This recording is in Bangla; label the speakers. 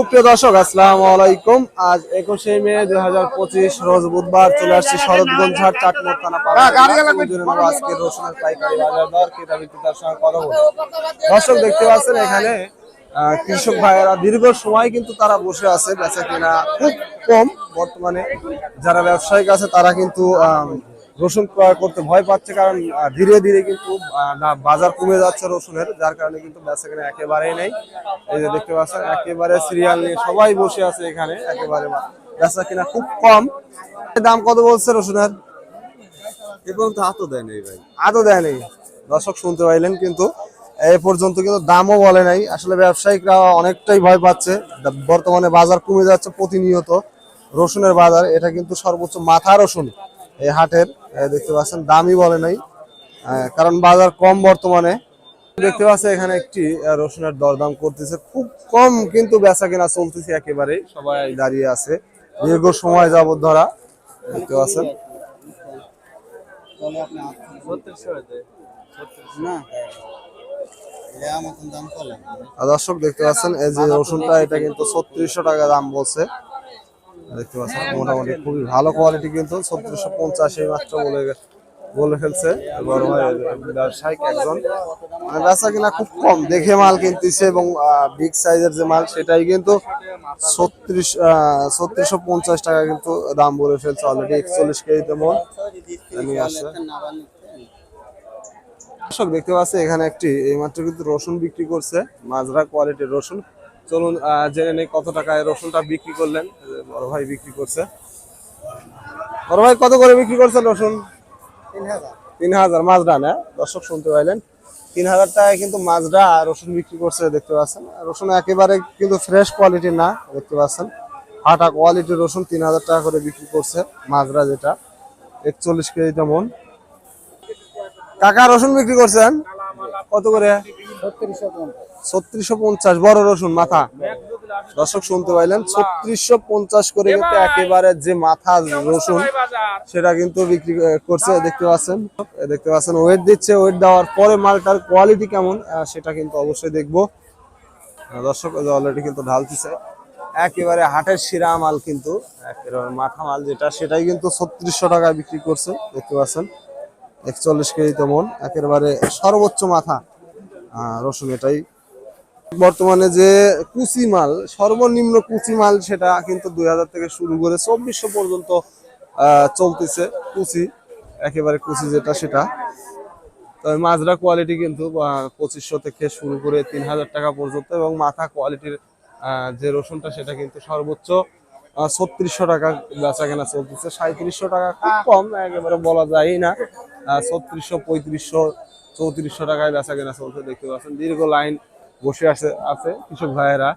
Speaker 1: সুপ্রিয় দর্শক আসসালামু আলাইকুম। আজ একুশে মে দুই হাজার পঁচিশ রোজ বুধবার চলে আসছে শরৎগঞ্জ হাট চাটমোট থানা পাড়া আজকে রসুনের পাইকারি বাজার দর ক্রেতা বিক্রেতার সঙ্গে কথা বলব দর্শক দেখতে পাচ্ছেন এখানে কৃষক ভাইয়েরা দীর্ঘ সময় কিন্তু তারা বসে আছে বেচা কেনা খুব কম। বর্তমানে যারা ব্যবসায়িক আছে তারা কিন্তু রসুন ক্রয় করতে ভয় পাচ্ছে কারণ ধীরে ধীরে কিন্তু বাজার কমে যাচ্ছে রসুনের যার কারণে কিন্তু বেচা কেনা একেবারেই নেই। এই যে দেখতে পাচ্ছেন একেবারে সিরিয়াল নিয়ে সবাই বসে আছে এখানে একেবারে বেচা কেনা খুব কম। দাম কত বলছে রসুনের?
Speaker 2: এবং তো হাতও দেয় নাই ভাই।
Speaker 1: আদৌ দেয় নেই। দর্শক শুনতে পাইলেন কিন্তু এই পর্যন্ত কিন্তু দামও বলে নাই। আসলে ব্যবসায়িকরা অনেকটাই ভয় পাচ্ছে। বর্তমানে বাজার কমে যাচ্ছে প্রতিনিয়ত। রসুনের বাজার এটা কিন্তু সর্বোচ্চ মাথা রসুন। এই হাটের দেখতে পাচ্ছেন দামই বলে নাই কারণ বাজার কম বর্তমানে। দেখতে পাচ্ছে এখানে একটি রসুনের দরদাম করতেছে। খুব কম কিন্তু বেচা কেনা চলতেছে একেবারে সবাই দাঁড়িয়ে আছে। দীর্ঘ সময় যাবত ধরা দেখতে পাচ্ছেন। দর্শক দেখতে পাচ্ছেন এই যে রসুনটা এটা কিন্তু ছত্রিশশো টাকা দাম বলছে। দেখতে পাচ্ছেন মোটামুটি খুবই ভালো কোয়ালিটি কিন্তু ছত্রিশশো পঞ্চাশ এই মাত্র বলে বলে ফেলছে। ব্যবসায়িক একজন। মানে বেচা কিনা খুব কম দেখে মাল কিনতেছে এবং বিগ সাইজের যে মাল সেটাই কিন্তু ছত্রিশ ছত্রিশশো পঞ্চাশ টাকা কিন্তু দাম বলে ফেলছে অলরেডি একচল্লিশ কেজি তেমন। নিয়ে আসছে। দর্শক দেখতে পাচ্ছি এখানে একটি এইমাত্র কিন্তু রসুন বিক্রি করছে মাজরা কোয়ালিটির রসুন। চলুন জেনে নেই কত টাকায় রসুনটা বিক্রি করলেন। বড় ভাই বিক্রি করছে। বড় ভাই কত করে বিক্রি করছেন রসুন?
Speaker 2: তিন হাজার
Speaker 1: মাজরা না দর্শক শুনতে পাইলেন। তিন হাজার টাকায় কিন্তু মাজরা রসুন বিক্রি করছে দেখতে পাচ্ছেন। রসুন একেবারে কিন্তু ফ্রেশ কোয়ালিটির না দেখতে পাচ্ছেন। হাটা কোয়ালিটির রসুন তিন হাজার টাকা করে বিক্রি করছে মাজরা যেটা। একচল্লিশ কেজি তেমন কাকা রসুন বিক্রি করছেন? কত করে?
Speaker 2: ছত্রিশশো
Speaker 1: পঞ্চাশ বড় রসুন মাথা। দর্শক শুনতে পাইলেন ছত্রিশশো পঞ্চাশ করে কিন্তু একেবারে যে মাথা রসুন সেটা কিন্তু বিক্রি করছে দেখতে পাচ্ছেন। দেখতে পাচ্ছেন ওয়েট দিচ্ছে ওয়েট দেওয়ার পরে মালটার কোয়ালিটি কেমন সেটা কিন্তু অবশ্যই দেখব। দর্শক অলরেডি কিন্তু ঢালতেছে। একেবারে হাটের শিরা মাল কিন্তু একেবারে মাথা মাল যেটা সেটাই কিন্তু ছত্রিশশো টাকায় বিক্রি করছে দেখতে পাচ্ছেন। একচল্লিশ কেজি তেমন একেবারে সর্বোচ্চ মাথা আহ, রসুন এটাই। বর্তমানে যে কুচি মাল, সর্বনিম্ন কুচি মাল সেটা কিন্তু দুই হাজার থেকে শুরু করে চব্বিশশো পর্যন্ত চলতেছে কুচি, একেবারে কুচি যেটা সেটা। তবে মাজরা কোয়ালিটি কিন্তু পঁচিশশো থেকে শুরু করে তিন হাজার টাকা পর্যন্ত এবং মাথা কোয়ালিটির যে রসুনটা সেটা কিন্তু সর্বোচ্চ ছত্রিশশো টাকা বেচা কেনা চলতেছে। সাঁত্রিশশো টাকা খুব কম, একেবারে বলা যায় না। ছত্রিশশো, পঁয়ত্রিশশো, চৌত্রিশশো টাকায় বেচা কেনা চলছে, দেখতে পাচ্ছেন। দীর্ঘ লাইন বসে আছে আছে কৃষক ভাইয়েরা।